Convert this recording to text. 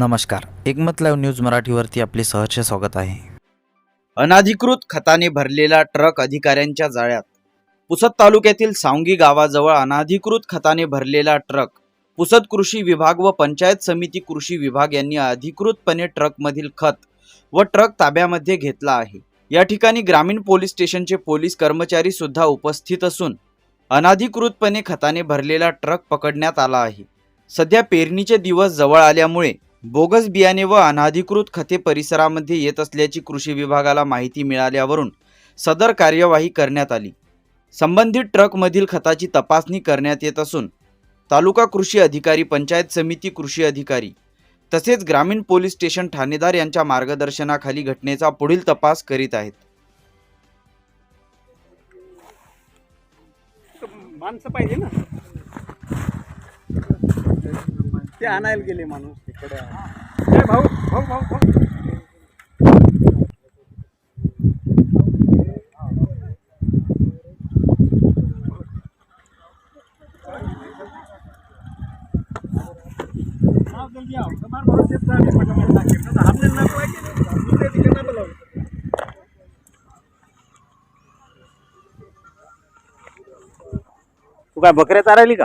नमस्कार. एकमत live news मराठीवरती आपले सहर्ष स्वागत आहे. अनाधिकृत खताने भरलेला ट्रक अधिकाऱ्यांच्या जाळ्यात. पुसद तालुक्यातील सावंगी गावाजवळ अनाधिकृत खताने भरलेला ट्रक. पुसद कृषी विभाग व पंचायत समिती कृषी विभाग यांनी अधिकृतपणे ट्रकमधील खत व ट्रक ताब्यामध्ये घेतला आहे. या ठिकाणी ग्रामीण पोलीस स्टेशनचे पोलीस कर्मचारी सुद्धा उपस्थित असून अनाधिकृतपणे खताने भरलेला ट्रक पकडण्यात आला आहे. सध्या पेरणीचे दिवस जवळ आल्यामुळे बोगस बियाणे व अनाधिकृत खते परिसरामध्ये येत असल्याची कृषी विभागाला माहिती मिळाल्यावरून सदर कार्यवाही करण्यात आली. संबंधित ट्रकमधील खताची तपासणी करण्यात येत असून तालुका कृषी अधिकारी पंचायत समिती कृषी अधिकारी तसेच ग्रामीण पोलीस स्टेशन ठाणेदार यांच्या मार्गदर्शनाखाली घटनेचा पुढील तपास करीत आहेत. माणसं पाहिजे ना? ते आणायला गेले माणूस. भाऊ भाऊ भाऊ भाऊ. तू काय बकऱ्या तुम्हारा का?